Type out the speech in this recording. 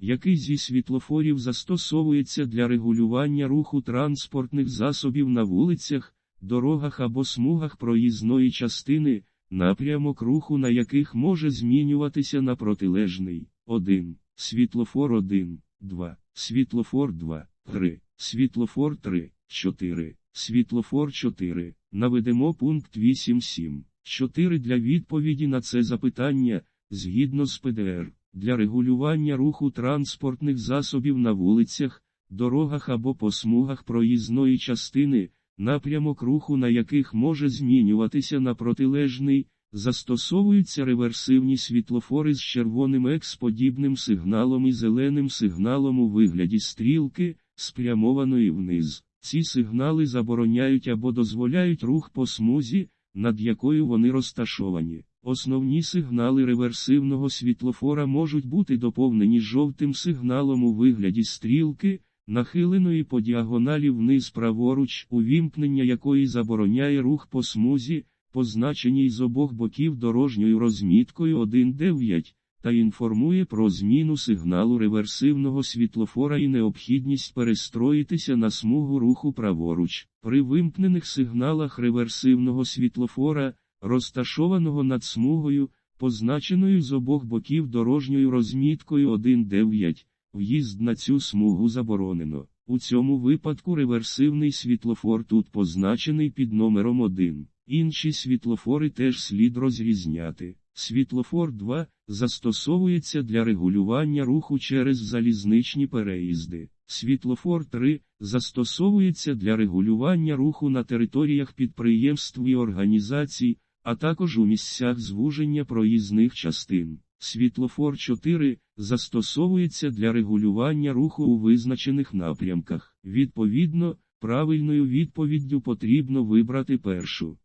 який зі світлофорів застосовується для регулювання руху транспортних засобів на вулицях, дорогах або смугах проїзної частини, напрямок руху на яких може змінюватися на протилежний. 1, світлофор 1, 2, світлофор 2, 3, світлофор 3, 4, світлофор 4. Наведемо пункт 8.7. 4 для відповіді на це запитання, згідно з ПДР, для регулювання руху транспортних засобів на вулицях, дорогах або по смугах проїзної частини, напрямок руху на яких може змінюватися на протилежний, застосовуються реверсивні світлофори з червоним екс-подібним сигналом і зеленим сигналом у вигляді стрілки, спрямованої вниз. Ці сигнали забороняють або дозволяють рух по смузі, над якою вони розташовані. Основні сигнали реверсивного світлофора можуть бути доповнені жовтим сигналом у вигляді стрілки, нахиленої по діагоналі вниз праворуч, увімкнення якої забороняє рух по смузі, позначеній з обох боків дорожньою розміткою 1.9, та інформує про зміну сигналу реверсивного світлофора і необхідність перестроїтися на смугу руху праворуч. При вимкнених сигналах реверсивного світлофора, розташованого над смугою, позначеною з обох боків дорожньою розміткою 1.9, в'їзд на цю смугу заборонено. У цьому випадку реверсивний світлофор тут позначений під номером 1. Інші світлофори теж слід розрізняти. Світлофор 2 застосовується для регулювання руху через залізничні переїзди. Світлофор 3 застосовується для регулювання руху на територіях підприємств і організацій, а також у місцях звуження проїзних частин. Світлофор 4 застосовується для регулювання руху у визначених напрямках. Відповідно, правильною відповіддю потрібно вибрати першу.